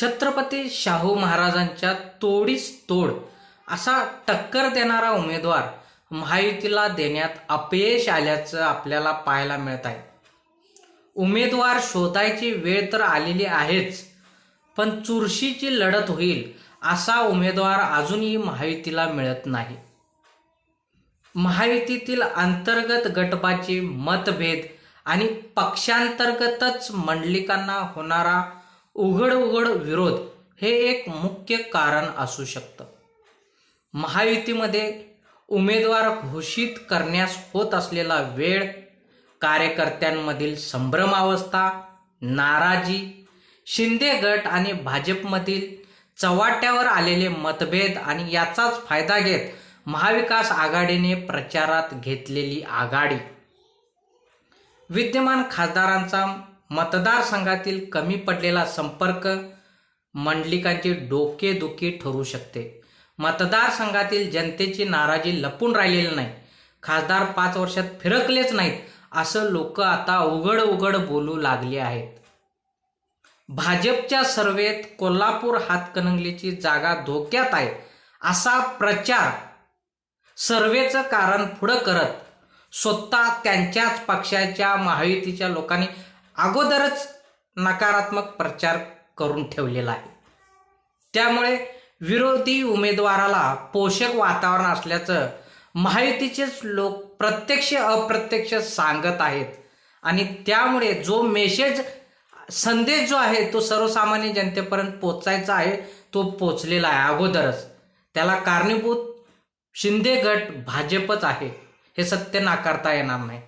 छत्रपती शाहू महाराजांच्या तोडीस तोड असा टक्कर देणारा उमेदवार महायुतीला देण्यात अपयश आल्याचं आपल्याला पाहायला मिळत आहे. उमेदवार शोधायची वेळ तर आलेली आहेच पण चुरशीची लढत होईल असा उमेदवार अजूनही महायुतीला मिळत नाही. महायुतीतील अंतर्गत गटबाची मतभेद आणि पक्षांतर्गतच मंडलिकांना होणारा उघड उघड विरोध हे एक मुख्य कारण असू शकतं. महायुतीमध्ये उमेदवार घोषित करण्यास होत असलेला वेळ कार्यकर्त्यांमधील संभ्रमावस्था नाराजी शिंदे गट आणि भाजपमधील चव्हाट्यावर आलेले मतभेद आणि याचाच फायदा घेत महाविकास आघाडीने प्रचारात घेतलेली आघाडी. विद्यमान खासदारांचा मतदारसंघातील कमी पडलेला संपर्क मंडलिकांची डोकेदुखी ठरू शकते. मतदारसंघातील जनतेची नाराजी लपून राहिलेली नाही. खासदार पाच वर्षात फिरकलेच नाहीत असं लोक आता उघड उघड बोलू लागले आहेत. भाजपच्या सर्वेत कोल्हापूर हातकणंगलीची जागा धोक्यात आहे असा प्रचार सर्वेचं कारण पुढं करत स्वतः त्यांच्याच पक्षाच्या महायुतीच्या लोकांनी अगोदरच नकारात्मक प्रचार करून ठेवलेला आहे. त्यामुळे विरोधी उमेदवाराला पोषक वातावरण असल्याचं महायुतीचेच लोक प्रत्यक्ष अप्रत्यक्ष सांगत आहेत. आणि त्यामुळे जो मेसेज संदेश जो आहे तो सर्वसामान्य जनतेपर्यंत पोचायचा आहे तो पोचलेला आहे अगोदरच. त्याला कारणीभूत शिंदे गट भाजपच आहे. हे सत्य नाकारता येणार नाही.